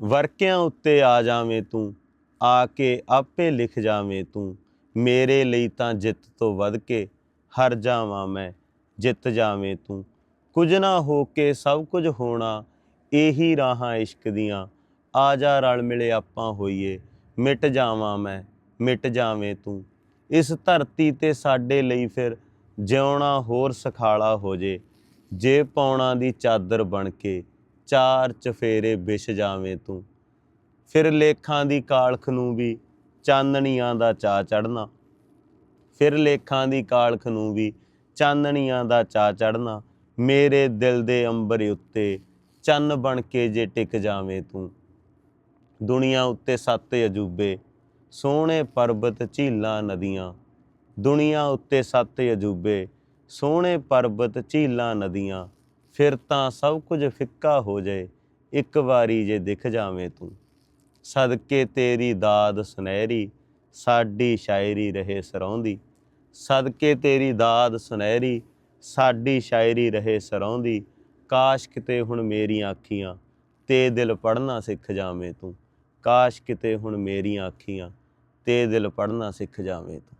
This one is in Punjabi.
ਵਰਕਿਆਂ ਉੱਤੇ ਆ ਜਾਵੇਂ ਤੂੰ, ਆ ਕੇ ਆਪੇ ਲਿਖ ਜਾਵੇਂ ਤੂੰ। ਮੇਰੇ ਲਈ ਤਾਂ ਜਿੱਤ ਤੋਂ ਵੱਧ ਕੇ ਹਰ ਜਾਵਾਂ ਮੈਂ, ਜਿੱਤ ਜਾਵੇਂ ਤੂੰ। ਕੁਝ ਨਾ ਹੋ ਕੇ ਸਭ ਕੁਝ ਹੋਣਾ, ਇਹੀ ਰਾਹਾਂ ਇਸ਼ਕ ਦੀਆਂ। ਆ ਜਾ ਰਲ ਮਿਲੇ ਆਪਾਂ ਹੋਈਏ, ਮਿਟ ਜਾਵਾਂ ਮੈਂ, ਮਿਟ ਜਾਵੇਂ ਤੂੰ। ਇਸ ਧਰਤੀ ਤੇ ਸਾਡੇ ਲਈ ਫਿਰ ਜਿਉਣਾ ਹੋਰ ਸਖਾਲਾ ਹੋ ਜੇ ਜੇ ਪਾਉਣਾ ਦੀ ਚਾਦਰ ਬਣ ਕੇ ਚਾਰ ਚਫੇਰੇ ਵਿਛ ਜਾਵੇਂ ਤੂੰ। ਫਿਰ ਲੇਖਾਂ ਦੀ ਕਾਲਖ ਨੂੰ ਵੀ ਚਾਨਣੀਆਂ ਦਾ ਚਾ ਚੜਨਾ ਫਿਰ ਲੇਖਾਂ ਦੀ ਕਾਲਖ ਨੂੰ ਵੀ ਚਾਨਣੀਆਂ ਦਾ ਚਾ ਚੜਨਾ ਮੇਰੇ ਦਿਲ ਦੇ ਅੰਬਰ ਉੱਤੇ ਚੰਨ ਬਣ ਕੇ ਜੇ ਟਿਕ ਜਾਵੇਂ ਤੂੰ। ਦੁਨੀਆ ਉੱਤੇ ਸੱਤ ਅਜੂਬੇ, ਸੋਹਣੇ ਪਰਬਤ ਝੀਲਾਂ ਨਦੀਆਂ। ਦੁਨੀਆ ਉੱਤੇ ਸੱਤ ਅਜੂਬੇ, ਸੋਹਣੇ ਪਰਬਤ ਝੀਲਾਂ ਨਦੀਆਂ। ਫਿਰ ਤਾਂ ਸਭ ਕੁਝ ਫਿੱਕਾ ਹੋ ਜਾਏ, ਇੱਕ ਵਾਰੀ ਜੇ ਦਿਖ ਜਾਵੇਂ ਤੂੰ। ਸਦਕੇ ਤੇਰੀ ਦਾਦ ਸੁਨਹਿਰੀ, ਸਾਡੀ ਸ਼ਾਇਰੀ ਰਹੇ ਸਰੌਂਦੀ ਸਦਕੇ ਤੇਰੀ ਦਾਦ ਸੁਨਹਿਰੀ, ਸਾਡੀ ਸ਼ਾਇਰੀ ਰਹੇ ਸਰੌਂਦੀ ਕਾਸ਼ ਕਿਤੇ ਹੁਣ ਮੇਰੀਆਂ ਅੱਖੀਆਂ, ਤੇ ਦਿਲ ਪੜਨਾ ਸਿੱਖ ਜਾਵੇਂ ਤੂੰ। ਕਾਸ਼ ਕਿਤੇ ਹੁਣ ਮੇਰੀਆਂ ਅੱਖੀਆਂ, ਤੇ ਦਿਲ ਪੜਨਾ ਸਿੱਖ ਜਾਵੇਂ ਤੂੰ।